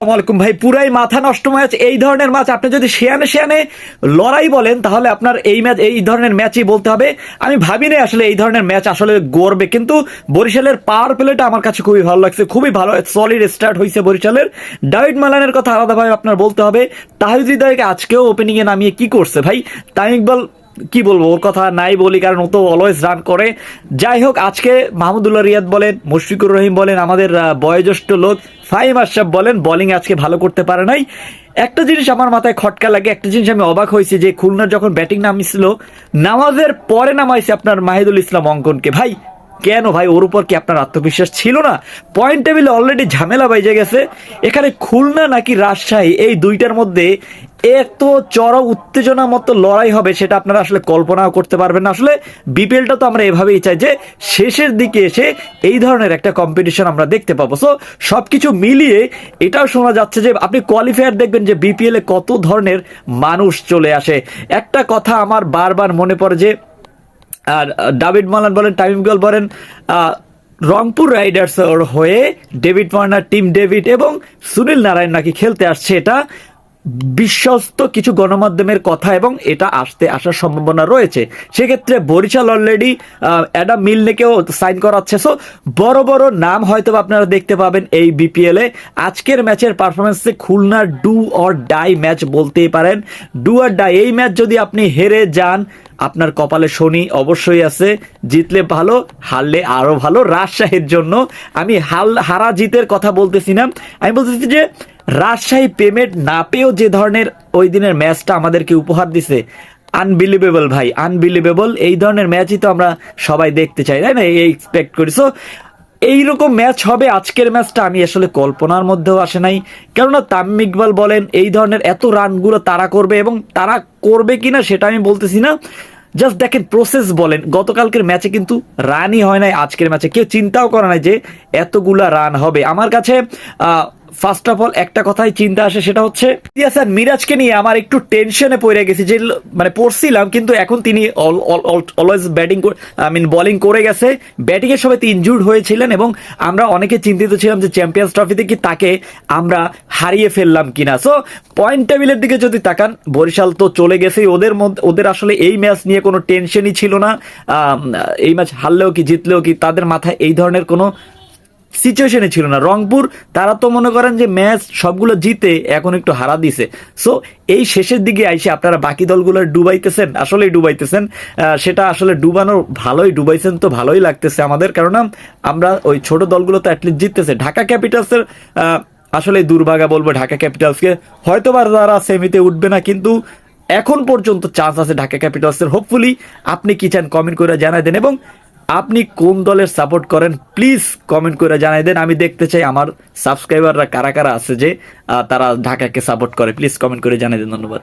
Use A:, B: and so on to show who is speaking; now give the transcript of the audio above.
A: আসসালামাইকুম ভাই, পুরাই মাথা নষ্ট ম্যাচ এই ধরনের ম্যাচ আপনি যদি শেয়ানে শেয়ানে লড়াই বলেন, তাহলে আপনার এই ম্যাচ এই ধরনের ম্যাচই বলতে হবে। আমি ভাবিনি আসলে এই ধরনের ম্যাচ আসলে গড়বে, কিন্তু বরিশালের পাওয়ার প্লেটা আমার কাছে খুবই ভালো লাগছে, খুবই ভালো। সলিড স্টার্ট হয়েছে বরিশালের। ডাভিড মালানের কথা আলাদাভাবে আপনার বলতে হবে। তাহিদ হৃদয়কে আজকেও ওপেনিংয়ে নামিয়ে কি করছে ভাই? তামিম ইকবাল কি বলব, ওর কথা নাই বলি, কারণ ও তো অলওয়েজ রান করে। যাই হোক, আজকে মাহমুদুল্লাহ রিয়াদ বলেন, মুশফিকুর রহিম বলেন, আমাদের বয়োজ্যেষ্ঠ লোক ফাইম আশরাফ বলেন বোলিং আজকে ভালো করতে পারে নাই। একটা জিনিস আমার মাথায় খটকা লাগে, একটা জিনিস আমি অবাক হয়েছি যে খুলনার যখন ব্যাটিং নামিয়েছিল নামাজের পরে নামাইছে আপনার মাহিদুল ইসলাম অঙ্কনকে। ভাই, কেন ভাই, ওর উপর কি আপনার আত্মবিশ্বাস ছিল না? পয়েন্ট টেবিলে অলরেডি ঝামেলা বাইজে গেছে। এখানে খুলনা নাকি রাজশাহী, এই দুইটার মধ্যে এত চরম উত্তেজনা মতো লড়াই হবে সেটা আপনারা আসলে কল্পনাও করতে পারবেন না। আসলে বিপিএলটা তো আমরা এভাবেই চাই যে শেষের দিকে এসে এই ধরনের একটা কম্পিটিশন আমরা দেখতে পাবো। সো সবকিছু মিলিয়ে এটাও শোনা যাচ্ছে যে আপনি কোয়ালিফায়ার দেখবেন যে বিপিএল কত ধরনের মানুষ চলে আসে। একটা কথা আমার বারবার মনে পড়ে যে, আর ডাভিড মালান বলেন টাইম গল বলেন রংপুর রাইডার্স হয়ে ডেভিড ওয়ার্নার টিম ডেভিড এবং সুনীল নারায়ণ নাকি খেলতে আসছে এটা। বিশ্বস্ত কিছু গণমাধ্যমের কথা এবং এটা আসতে আসার সম্ভাবনা রয়েছে। সেক্ষেত্রে বরিশাল অলরেডি অ্যাডাম মিলনেকেও সাইন করাচ্ছে। সো বড় বড় নাম হয়তো আপনারা দেখতে পাবেন এই বিপিএল আজকের ম্যাচের পারফরমেন্সে খুলনার ডু অর ডাই ম্যাচ বলতেই পারেন। ডু অর ডাই এই ম্যাচ যদি আপনি হেরে যান, আপনার কপালে শনি অবশ্যই আছে। জিতলে ভালো, হারলে আরও ভালো। রাজশাহীর জন্য আমি হাল হারা জিতের কথা বলতেছি না। আমি বলতেছি যে রাজশাহী পেমেন্ট না পেয়েও যে ধরনের ওই দিনের ম্যাচটা আমাদেরকে উপহার দিছে আনবিলিভেবল ভাই আনবিলিভেবল এই ধরনের ম্যাচই তো আমরা সবাই দেখতে চাই, তাই না? এই এক্সপেক্ট করি। সো এইরকম ম্যাচ হবে, আজকের ম্যাচটা আমি আসলে কল্পনার মধ্যেও আসে নাই। কেননা তামিম ইকবাল বলেন, এই ধরনের এত রানগুলো তারা করবে এবং তারা করবে কিনা সেটা আমি বলতেছি না। জাস্ট দেখেন প্রসেস বলেন, গতকালকের ম্যাচে কিন্তু রানই হয় নাই, আজকের ম্যাচে। কেউ চিন্তাও করে নাই যে এতগুলা রান হবে। আমার কাছে ফার্স্ট অফ অল একটা কথাই চিন্তা আসে, সেটা হচ্ছে ইয়া স্যার মিরাজকে নিয়ে আমার একটু টেনশনে পড়ে গেছি, যে মানে পড়ছিলাম, কিন্তু এখন তিনি always batting I mean bowling করে গেছে। ব্যাটিং এর সময় তিনি ইনজুর্ড হয়েছিলেন, এবং আমরা অনেকে চিন্তিত ছিলাম যে চ্যাম্পিয়ন্স ট্রফিতে কি তাকে আমরা হারিয়ে ফেললাম কিনা। সো পয়েন্ট টেবিলের দিকে যদি তাকান, বরিশাল তো চলে গেছে ওদের মধ্যে, ওদের আসলে এই ম্যাচ নিয়ে কোনো টেনশনই ছিল না। এই ম্যাচ হারলেও কি, জিতলেও কি, তাদের মাথায় এই ধরনের কোনো সিচুয়েশনে ছিল না। রংপুর, তারা তো মনে করেন যে ম্যাচ সবগুলো জিতে এখন একটু হারা দিছে। সো এই শেষের দিকে আইসে আপনারা বাকি দলগুলো ডুবাইতেছেন, আসলেই ডুবাইতেছেন। সেটা আসলে ডুবানো ভালোই, ডুবাইছেন তো ভালোই লাগতেছে আমাদের। কারণ আমরা ওই ছোট দলগুলো তো অ্যাটলিস্ট জিততেছে। ঢাকা ক্যাপিটালসের আসলে দুর্ভাগা বলব ঢাকা ক্যাপিটালসকে। হয়তো বা তারা সেমিতে উঠবে না, কিন্তু এখন পর্যন্ত চান্স আছে ঢাকা ক্যাপিটালসের। হোপফুলি আপনি কি চান কমেন্ট করে জানাই দেন। এবং আপনি কোন দলের সাপোর্ট করেন প্লিজ কমেন্ট করে জানাই দেন। আমি দেখতে চাই আমার সাবস্ক্রাইবাররা কারা কারা আছে যে তারা ঢাকাকে সাপোর্ট করে। প্লিজ কমেন্ট করে জানাই দেন, ধন্যবাদ।